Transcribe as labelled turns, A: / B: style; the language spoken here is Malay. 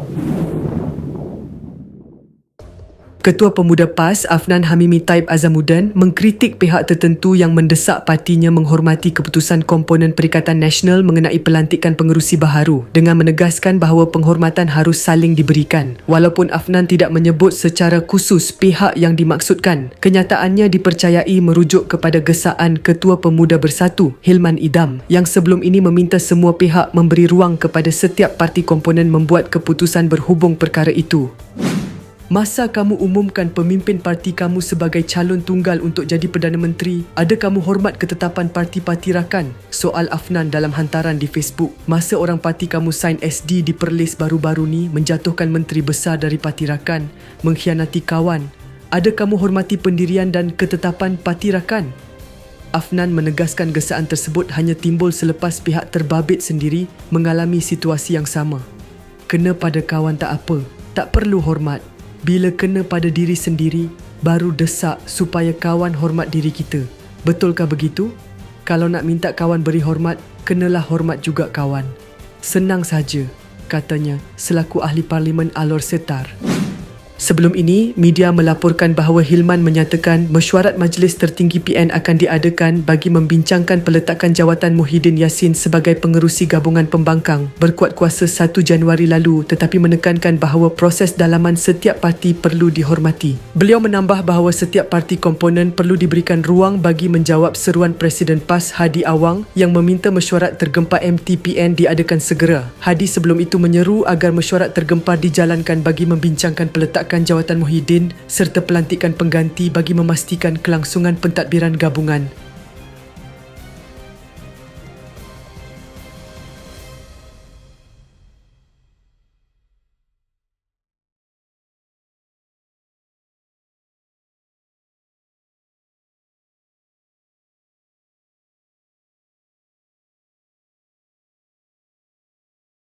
A: ハハハハ! Ketua Pemuda PAS Afnan Hamimi Taib Azamuddin mengkritik pihak tertentu yang mendesak partinya menghormati keputusan komponen Perikatan Nasional mengenai pelantikan pengerusi baharu dengan menegaskan bahawa penghormatan harus saling diberikan. Walaupun Afnan tidak menyebut secara khusus pihak yang dimaksudkan, kenyataannya dipercayai merujuk kepada gesaan Ketua Pemuda Bersatu Hilman Idam yang sebelum ini meminta semua pihak memberi ruang kepada setiap parti komponen membuat keputusan berhubung perkara itu. Masa kamu umumkan pemimpin parti kamu sebagai calon tunggal untuk jadi Perdana Menteri, ada kamu hormat ketetapan parti-parti rakan? Soal Afnan dalam hantaran di Facebook. Masa orang parti kamu sign SD di Perlis baru-baru ni menjatuhkan menteri besar dari parti rakan, mengkhianati kawan. Ada kamu hormati pendirian dan ketetapan parti rakan? Afnan menegaskan gesaan tersebut hanya timbul selepas pihak terbabit sendiri mengalami situasi yang sama. Kena pada kawan tak apa, tak perlu hormat. Bila kena pada diri sendiri, baru desak supaya kawan hormat diri kita. Betulkah begitu? Kalau nak minta kawan beri hormat, kenalah hormat juga kawan. Senang saja, katanya selaku ahli parlimen Alor Setar. Sebelum ini, media melaporkan bahawa Hilman menyatakan mesyuarat Majlis Tertinggi PN akan diadakan bagi membincangkan peletakan jawatan Muhyiddin Yassin sebagai pengerusi gabungan pembangkang berkuat kuasa 1 Januari lalu tetapi menekankan bahawa proses dalaman setiap parti perlu dihormati. Beliau menambah bahawa setiap parti komponen perlu diberikan ruang bagi menjawab seruan Presiden PAS Hadi Awang yang meminta mesyuarat tergempar MTPN diadakan segera. Hadi sebelum itu menyeru agar mesyuarat tergempar dijalankan bagi membincangkan peletakan penolakan jawatan Muhyiddin serta pelantikan pengganti bagi memastikan kelangsungan pentadbiran gabungan